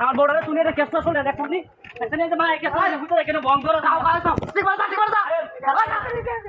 আমার বড় তুমি এটা কেসটা শুনে দেখো নি। এখানে যে মা কেসটা বুঝতে দেখেন বন্ধ করে দাও। ঠিক আছে ঠিক আছে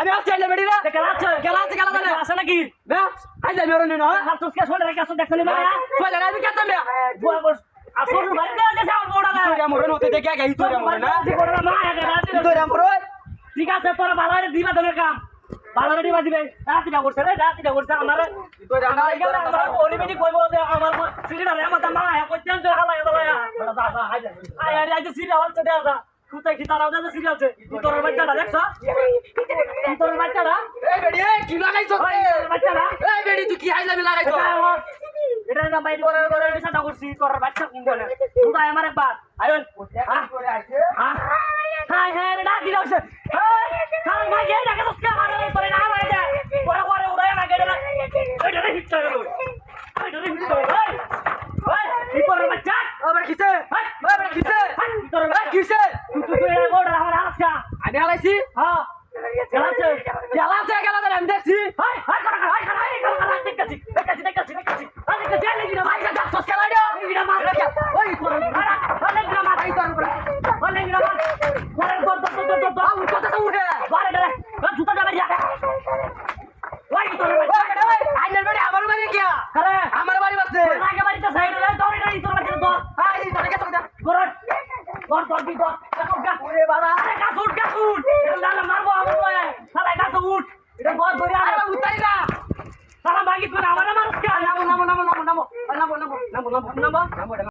আমি আছি আইলে বেড়ি না কেলা আছে কেলা আছে কেলা মানে আছে নাকি না আইলে মেরো নি না হাত তুসকে সোলে রেখে আসো দেখলি না কইলে না আমি কেতে মে বুয়া বস আসর বাড়ি না যে যাও বড়া না তোরা মরন হতে দেখে গাই তোরা মরন না তোরা মা আগে রাতে তোরা মরন ঠিক আছে তোরা ভালো করে দিবা তোদের কাম ভালো করে দিবা দিবে রাতিটা করছে রে রাতিটা করছে আমার তোরা আমার অলিমেটি কইব যে আমার সিরিটা রে আমার মা হ্যাঁ কইতেন তো হালা এলো আয়া আয়া আয়া আয়া সিরিয়া হচ্ছে দেখা কুতা কি তারা ওদের সিরিয়া আছে তোরা বাচ্চাটা দেখছ এই বেড়ি তুই কি হাই যাবি লাগাইছো? এটা না বাইরে করে করে বিষয়টা করছি তোর বাচ্চা কোন বলে তুই আমার একবার। আয়ন হ্যাঁ হ্যাঁ হ্যাঁ হ্যাঁ রে ডাক দিলাম সে কাল ভাই এই ডাকে তো কে মারে? করে না মারে দে। পরে পরে উড়ায় না গেলে এটা রে হিট গেল। এটা রে হিট ওই ওই কি করে বাচ্চা? আবার কিসে হাই আবার কিসে করে এই কিসে তুই তুই তুই বড় আমার আলাসকা আমি হালাইছি হ্যাঁ। গেলাছে খেলা আছে আছে আমি দেখছি। হাই হাই করা হাই করা হাই করা হাই দেখছি দেখছি দেখছি দেখছি হাই দেখছি জানি না ভাই যা সস খেলা দিও এটা মার ওই আরে মার এই তোর উপরে। অনেক না মার পরে দর দর দর দর দর। আউ কত উঠে বারে দে জুতা যাবে যা ওই তোর ওই বেটা ওই আমার বাড়ি কি? আরে আমার বাড়ি বাসে আগে বাড়িতে সাইড রে তোর এটা তোর বাচ্চা দর। আই তোর কে তোর দর। দর দর দর। ওরে বাবা। আরে এটা না মারবো। বলে উঠ ধরে আরে আরে না তারা মাগি তুই আমার মারছ কে নামো নামো নামো নামো নামো নামো নামো নামো নামো নামো নামো